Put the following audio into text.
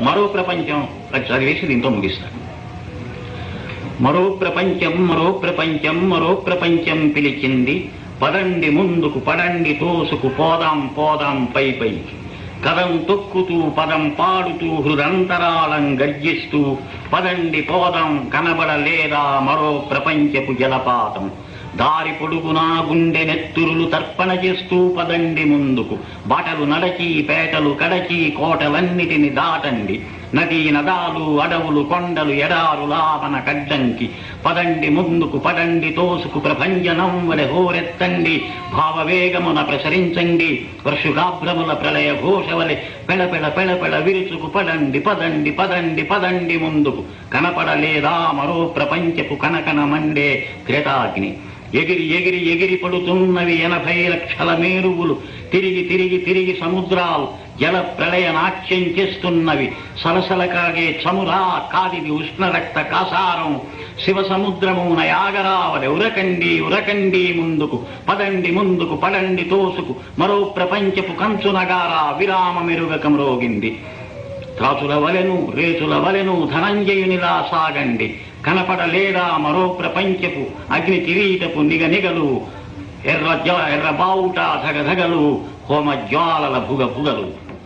మరో ప్రపంచం. చదివేసి దీంతో ముగిస్తాడు మరో ప్రపంచం మరో ప్రపంచం మరో ప్రపంచం పిలిచింది. పదండి ముందుకు పడండి తోసుకు పోదాం పోదాం పై పైకి కదం తొక్కుతూ పదం పాడుతూ హృదంతరాళం గర్జిస్తూ పదండి పోదాం కనబడలేదా మరో ప్రపంచపు జలపాతం. దారి పొడుగునా గుండె నెత్తురులు తర్పణ చేస్తూ పదండి ముందుకు. బాటలు నడచి పేటలు కడచి కోటలన్నిటిని దాటండి. నదీ నదాలు అడవులు కొండలు ఎడారు లావన కడ్డంకి పదండి ముందుకు పడండి తోసుకు ప్రభంజనం వలె హోరెత్తండి. భావవేగమున ప్రసరించండి. వర్షుగాభ్రముల ప్రళయ ఘోష వలె పెళపెళ పెళపెళ విరుచుకు పడండి పదండి పదండి పదండి ముందుకు. కనపడలేదా మరో ప్రపంచపు కనకన మండే క్రేతాగ్ని. ఎగిరి ఎగిరి ఎగిరి పడుతున్నవి ఎనభై లక్షల మేరువులు. తిరిగి తిరిగి తిరిగి సముద్రాలు. జల ప్రళయ నాట్యం చేస్తున్నవి. సలసల కాగే చమురా కాదివి ఉష్ణ రక్త కాసారం. శివ సముద్రమున యాగరావలి ఉరకండి ఉరకండి ముందుకు పదండి ముందుకు పడండి తోసుకు. మరో ప్రపంచపు కంచునగారా విరామ మెరుగకం రోగింది. త్రాచుల వలెను రేచుల వలెను ధనంజయునిలా సాగండి. కనపడలేదా మరో ప్రపంచపు? అగ్ని కిరీటపు నిగ నిగలు ఎర్ర జ- ఎర్ర బావుట ధగధగలు హోమ జ్వాలల భుగ భుగలు.